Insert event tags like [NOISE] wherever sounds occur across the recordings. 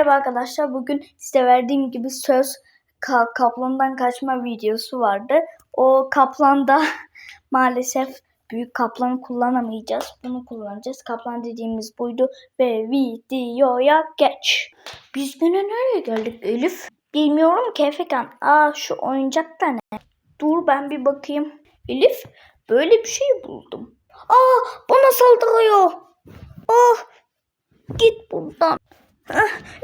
Merhaba arkadaşlar. Bugün size verdiğim gibi söz ka- kaplandan kaçma videosu vardı. O kaplanda [LAUGHS] maalesef büyük kaplanı kullanamayacağız. Bunu kullanacağız. Kaplan dediğimiz buydu ve videoya geç. Biz güne nereye geldik Elif? Bilmiyorum ki Efekan. Aa şu oyuncak da ne? Dur ben bir bakayım. Elif böyle bir şey buldum. Aa bana saldırıyor. Oh git buradan.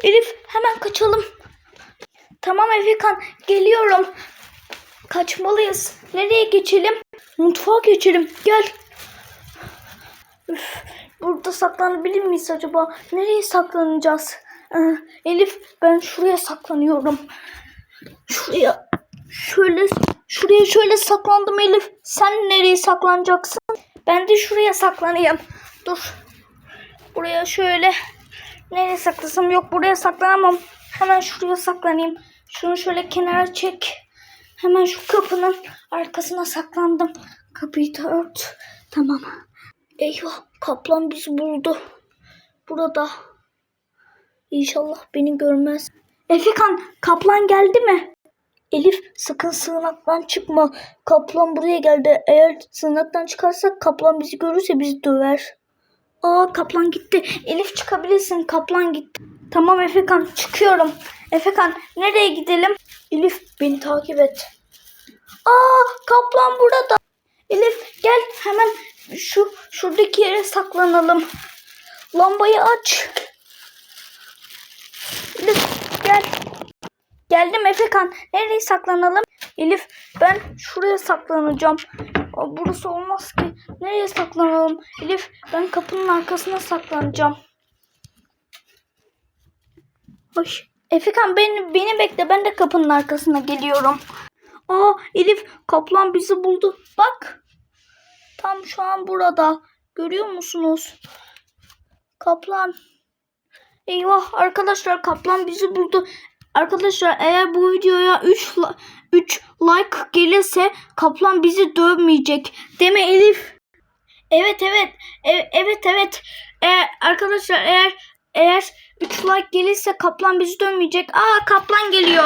Elif hemen kaçalım. Tamam Efekan geliyorum. Kaçmalıyız. Nereye geçelim? Mutfağa geçelim. Gel. Üf, burada saklanabilir miyiz acaba? Nereye saklanacağız? Ah, Elif ben şuraya saklanıyorum. Şuraya. Şöyle şuraya şöyle saklandım Elif. Sen nereye saklanacaksın? Ben de şuraya saklanayım. Dur. Buraya şöyle Nereye saklasam yok buraya saklanamam. Hemen şuraya saklanayım. Şunu şöyle kenara çek. Hemen şu kapının arkasına saklandım. Kapıyı da ört. Tamam. Eyvah kaplan bizi buldu. Burada. İnşallah beni görmez. Efekan kaplan geldi mi? Elif sakın sığınaktan çıkma. Kaplan buraya geldi. Eğer sığınaktan çıkarsak kaplan bizi görürse bizi döver. Aa kaplan gitti. Elif çıkabilirsin. Kaplan gitti. Tamam Efekan çıkıyorum. Efekan nereye gidelim? Elif beni takip et. Aa kaplan burada. Elif gel hemen şu şuradaki yere saklanalım. Lambayı aç. Elif gel. Geldim Efekan. Nereye saklanalım? Elif ben şuraya saklanacağım. Aa, burası olmaz ki. Nereye saklanalım? Elif ben kapının arkasına saklanacağım. Hoş. Efekan beni, beni bekle. Ben de kapının arkasına geliyorum. Aa Elif kaplan bizi buldu. Bak. Tam şu an burada. Görüyor musunuz? Kaplan. Eyvah arkadaşlar kaplan bizi buldu. Arkadaşlar eğer bu videoya 3 3 like gelirse kaplan bizi dövmeyecek. Deme Elif. Evet evet. E- evet evet. Eğer, arkadaşlar eğer eğer 3 like gelirse kaplan bizi dövmeyecek. Aa kaplan geliyor.